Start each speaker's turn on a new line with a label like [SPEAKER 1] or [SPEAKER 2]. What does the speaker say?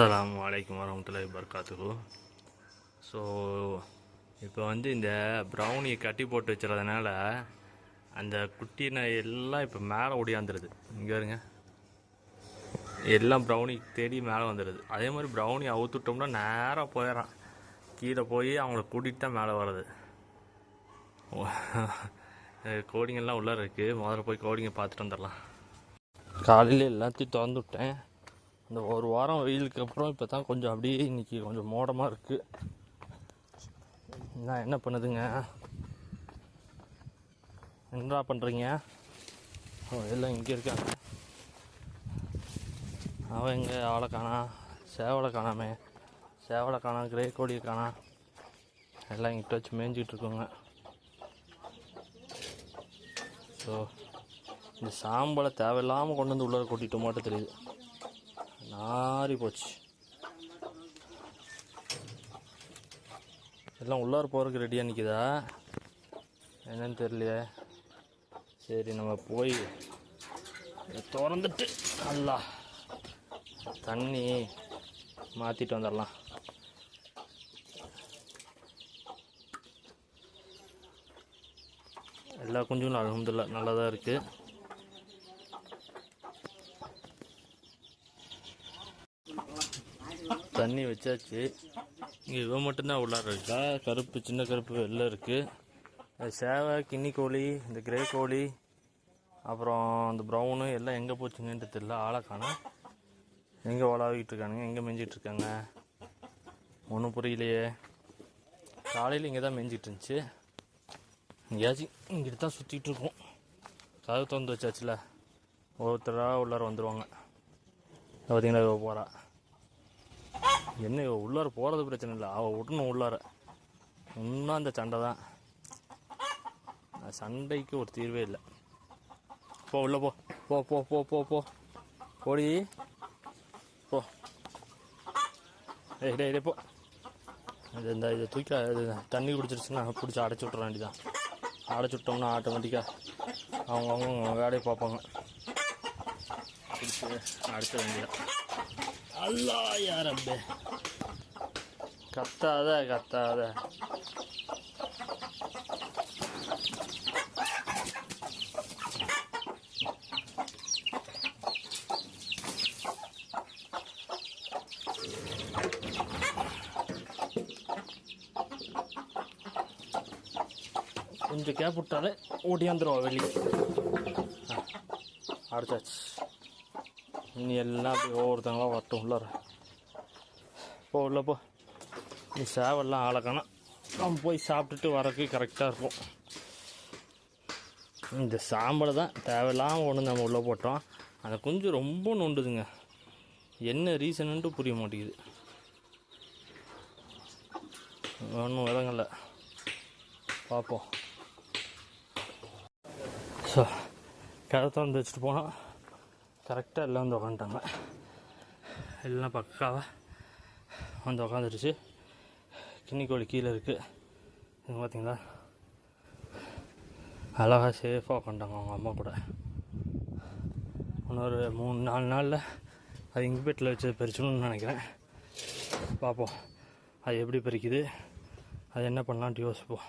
[SPEAKER 1] அஸ்லாம் வலைக்கம் வரமத்துல பர்காத்துக்கு ஸோ இப்போ வந்து இந்த ப்ரௌனியை கட்டி போட்டு வச்சுறதுனால அந்த குட்டினை எல்லாம் இப்போ மேலே ஒடியாந்துருது. இங்கே இருங்க எல்லாம் ப்ரௌனி தேடி மேலே வந்துடுது அதே மாதிரி ப்ரௌனி அவுத்துட்டோம்னா நேராக போயிடறான் கீழே போய் அவங்கள கூட்டிகிட்டு தான் மேலே வர்றது. கோடிங்கெல்லாம் உள்ளே இருக்குது முதல்ல போய் கோடிங்கை பார்த்துட்டு வந்துடலாம். காலையில் எல்லாத்தையும் திறந்து விட்டேன். இந்த ஒரு வாரம் வெயிலுக்கு அப்புறம் இப்போ தான் கொஞ்சம் அப்படியே இன்னைக்கு கொஞ்சம் மோடமாக இருக்குது நான் என்ன பண்ணுதுங்க? என்னடா பண்ணுறீங்க ஓ எல்லாம் இங்கே இருக்காங்க. அவன் எங்கே? ஆளை காணா. சேவலை காணாமே. சேவலை காணா கிரே கோழியை காணா. எல்லாம் இங்கிட்ட வச்சு மேய்ஞ்சிக்கிட்டு இருக்கோங்க. ஸோ இந்த சாம்பலை தேவையில்லாமல் கொண்டு வந்து உள்ளே கொட்டிட்டு மட்டும் தெரியுது. ஆறி போச்சு. எல்லாம் உள்ளார போகிறதுக்கு ரெடியாக நிற்கிதா என்னன்னு தெரியலையே. சரி நம்ம போய் திறந்துட்டு நல்லா தண்ணி மாற்றிட்டு வந்துடலாம். எல்லா குஞ்சும் அலமதுல்லா நல்லா தான் இருக்குது தண்ணி வச்சாச்சு. இங்கே இவன் மட்டும்தான் உள்ளார இருக்கா? கருப்பு சின்ன கருப்பு வெளில இருக்குது சேவை கிண்ணி கோழி இந்த கிரே கோழி அப்புறம் அந்த ப்ரௌனு எல்லாம் எங்கே போச்சுங்கன்ட்டு தெரியல. ஆளை காணும். எங்கே ஓலாவிக்கிட்டு இருக்கானுங்க? எங்கே மேய்ஞ்சிட்டு இருக்காங்க? ஒன்றும் புரியலையே. காலையில் இங்கே தான் மேய்ஞ்சிட்டு இருந்துச்சு. எங்கேயாச்சும் இங்கிட்டு தான் சுற்றிட்டு இருக்கோம். கதவு திறந்து வச்சாச்சுல. ஒவ்வொருத்தராக உள்ளார வந்துடுவாங்க பார்த்தீங்கன்னா போகிறா என்ன உள்ளார போகிறது பிரச்சனை இல்லை. அவள் விடணும் உள்ளார. இன்னும் அந்த சண்டை தான். சண்டைக்கு ஒரு தீர்வே இல்லை. போ உள்ள போ. போ போ போ போ போ. போடி. போ. ஏய் டேய் டே போ. இது இந்த இதை தூக்கி இது தண்ணி குடிச்சிருச்சுன்னா பிடிச்சி அடைச்சி விட்ற வேண்டிதான் அடைச்சி விட்டோம்னா ஆட்டோமேட்டிக்காக அவங்க அவங்க வேலையை பார்ப்பாங்க. பிடிச்சி அடைச்ச வேண்டியதான் அல்லா யார் கத்தாத கத்தாத. கொஞ்சம் கேப் விட்டாலே ஓடியாந்துருவா வெளியே. ஆ, இனி எல்லாம் அப்படி ஒவ்வொருத்தங்களா வரட்டும் உள்ளார. போ உள்ள போ. நீ சேவெல்லாம் ஆளக்கணும். நம்ம போய் சாப்பிட்டுட்டு வரக்கு கரெக்டாக இருக்கும். இந்த சாம்பலை தான் தேவையில்லாமல் ஒன்று நம்ம உள்ளே போட்டோம். அந்த குஞ்சு ரொம்ப நோண்டுதுங்க. என்ன ரீசனுன்ட்டு புரிய மாட்டேங்குது. ஒன்றும் விதங்கல்ல பார்ப்போம். ஸோ கதை திறந்து வச்சுட்டு போனால் கரெக்டாக எல்லாம் வந்து உக்காந்துட்டாங்க. எல்லாம் பக்காவாக வந்து உக்காந்துருச்சு. கிண்ணிக்கோழி கீழே இருக்குது இது பார்த்தீங்களா அழகாக சேஃபாக உக்காண்டாங்க அவங்க அம்மா கூட. இன்னொரு மூணு நாலு நாளில் அது இங்குபேட்டில் வச்சு பறிச்சணும்னு நினைக்கிறேன். பார்ப்போம் அது எப்படி பறிக்குது அது என்ன பண்ணலான்ட்டு யோசிப்போம்.